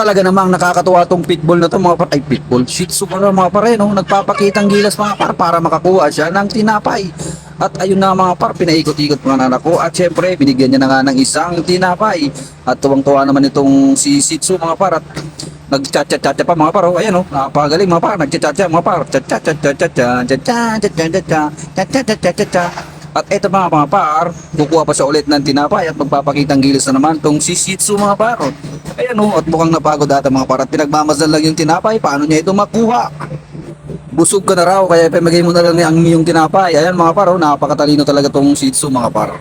Talaga namang nakakatuwa tong pitbull na to mga par. Ay, pitbull. Shih Tzu pala mga pare, no? Nagpapakitang gilas mga par para makakuha siya ng tinapay. At ayun na mga par, pinaikot-ikot mga anak ko. At syempre, binigyan niya na nga ng isang tinapay. At tuwang-tuwa naman itong si Shih Tzu mga par. At nagchat-chat-chat pa mga par. Oh, ayan oh, napakagaling mga par. Nagchat-chat mga par. Chat-chat-chat-chat-chat-chat-chat-chat-chat-chat-chat-chat-chat-chat. At eto mga mga par, kukuha pa siya ulit ng tinapay at magpapakitang gilas na naman tong si Shih Tzu mga par. Ayan o, at mukhang napagod ata mga par at pinagmamasdan lang yung tinapay, paano niya ito makuha? Busog ka na raw, kaya ipamigay mo na lang ang iyong tinapay. Ayan mga par, oh, napakatalino talaga tong Shih Tzu mga par.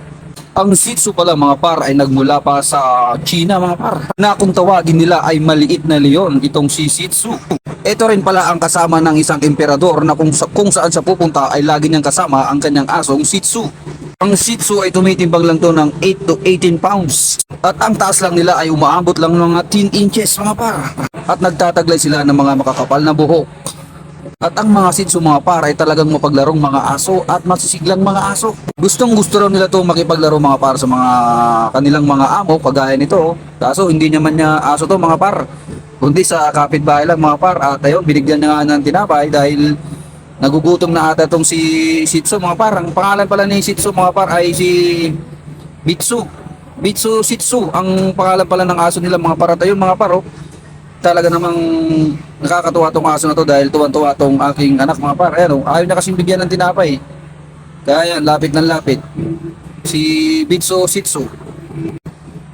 Ang Shih Tzu pala mga par ay nagmula pa sa China mga par. Na kung tawagin nila ay maliit na leon itong si Shih Tzu. Ito rin pala ang kasama ng isang emperador na kung, sa, kung saan siya pupunta ay lagi niyang kasama ang kanyang asong Shih Tzu. Ang Shih Tzu ay tumitimbang lang to ng 8 to 18 pounds. At ang taas lang nila ay umaabot lang ng mga 10 inches mga par. At nagtataglay sila ng mga makakapal na buhok. At ang mga Shih Tzu mga par ay talagang mapaglarong mga aso at masisiglang mga aso. Gustong gusto raw nila to makipaglaro mga par sa mga kanilang mga amo kagaya nito. Kaso hindi naman niya aso to mga par. Kundi sa kapitbahay lang mga par. At ayun, binigyan niya nga ng tinapay dahil nagugutom na ata tong si Shih Tzu mga par. Ang pangalan pala ni Shih Tzu mga par ay si Bitsu. Bitsu Shih. Ang pangalan pala ng aso nila mga par. At ayun mga par oh talaga namang nakakatuwa tong aso na to dahil tuwan-tuwa tong aking anak mga par. Ayan, oh, ayaw niya kasing bigyan ng tinapay. Kaya yan, lapit ng lapit. Si Bitso Sitsu.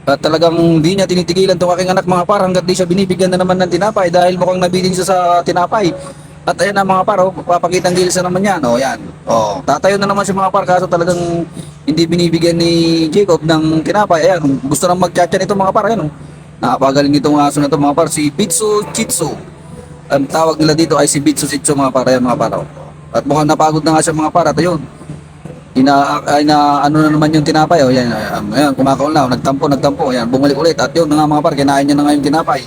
At talagang hindi niya tinitigilan tong aking anak mga par hanggat di siya binibigyan na naman ng tinapay dahil mukhang nabilin siya sa tinapay. At ayan na mga par, oh, papakitang gilis na naman yan. Oh, yan. Oh, tatayo na naman si mga par kaso talagang hindi binibigyan ni Jacob ng tinapay. Ayan, gusto nang magchat-chat ito mga par. Ayan, oh. Napakagaling itong aso na ito mga par, si Bitsu Chitsu. Ang tawag nila dito ay si Bitsu Chitsu mga par, ayan mga par. oh. At mukhang napagod na nga siya mga par, at ayun. Ina, ay na ano na naman yung tinapay, oh, yan, ayan, ayan kumakaon na, nagtampo, nagtampo, ayan, bumalik ulit, at yun nga mga par, kinain niya na nga yung tinapay.